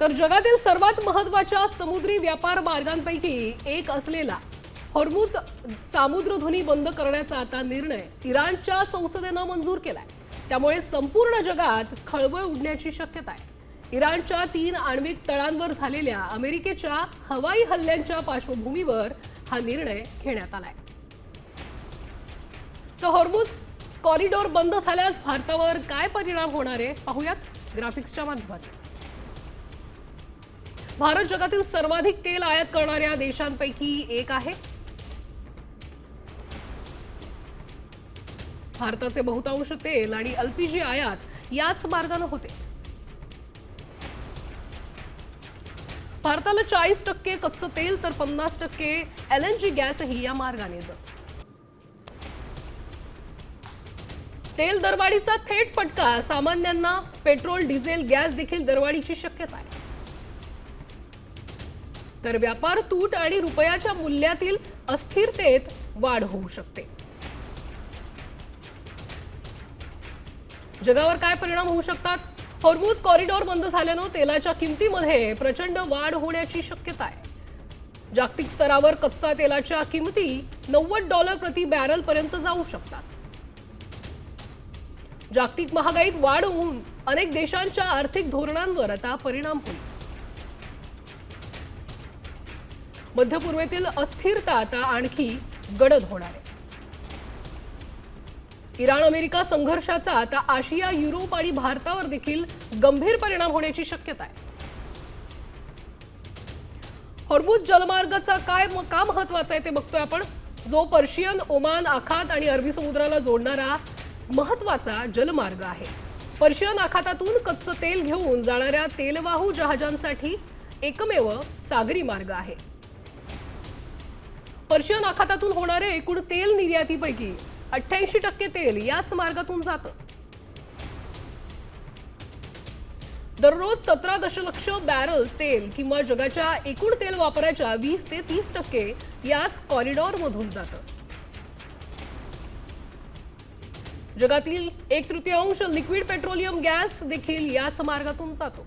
तर जगातील सर्वात महत्त्वाच्या समुद्री व्यापार मार्गांपैकी एक असलेला हॉर्मुज सामुद्रधुनी बंद करण्याचा आता निर्णय इराणच्या संसदेनं मंजूर केलाय. त्यामुळे संपूर्ण जगात खळबळ उडण्याची शक्यता आहे. इराणच्या तीन आण्विक तळांवर झालेल्या अमेरिकेच्या हवाई हल्ल्यांच्या पार्श्वभूमीवर हा निर्णय घेण्यात आलाय. तर हॉर्मुज कॉरिडॉर बंद झाल्यास भारतावर काय परिणाम होणार आहे? पाहूयात ग्राफिक्सच्या माध्यमातून. भारत जगातील सर्वाधिक तेल आयात करणाऱ्या देशांपैकी एक आहे. भारताचे बहुतांश तेल आणि एलपीजी आयात याच मार्गाने होते. भारताला चाळीस टक्के कच्चं तेल तर पन्नास टक्के एल एन जी गॅसही या मार्गाने येतं. तेल दरवाढीचा थेट फटका सामान्यांना पेट्रोल डिझेल गॅस देखील दरवाढीची शक्यता आहे. तर व्यापार तूट आणि रुपयाच्या मूल्यातील अस्थिरतेत वाढ होऊ शकते. जगावर काय परिणाम होऊ शकतात? हॉर्मुज कॉरिडॉर बंद झाल्यानं तेलाच्या किमतीमध्ये प्रचंड वाढ होण्याची शक्यता आहे. जागतिक स्तरावर कच्चा तेलाच्या किमती नव्वद डॉलर प्रति बॅरल पर्यंत जाऊ शकतात. जागतिक महागाईत वाढ होऊन अनेक देशांच्या आर्थिक धोरणांवर आता परिणाम होईल. मध्य पूर्वेतील अस्थिरता आता आणखी गडद होणार आहे. इराण अमेरिका संघर्षाचा आता आशिया युरोप आणि भारतावर देखील गंभीर परिणाम होण्याची शक्यता आहे. हॉर्मुज जलमार्गाचा काय का महत्त्वाचा आहे ते बघतोय आपण. जो पर्शियन ओमान आखात आणि अरबी समुद्राला जोडणारा महत्त्वाचा जलमार्ग आहे. पर्शियन आखातातून कच्चं तेल घेऊन जाणाऱ्या तेलवाहू जहाजांसाठी एकमेव सागरी मार्ग आहे. पर्शियन आखातातून होणारे एकूण तेल निर्यातीपैकी अठ्ठ्याऐंशी टक्के तेल याच मार्गातून जातं. दररोज सतरा दशलक्ष बॅरल तेल किंवा जगाच्या एकूण तेल वापराच्या वीस ते तीस टक्के याच कॉरिडॉर मधून जातं. जगातील एक तृतीयांश लिक्विड पेट्रोलियम गॅस देखील याच मार्गातून जातो.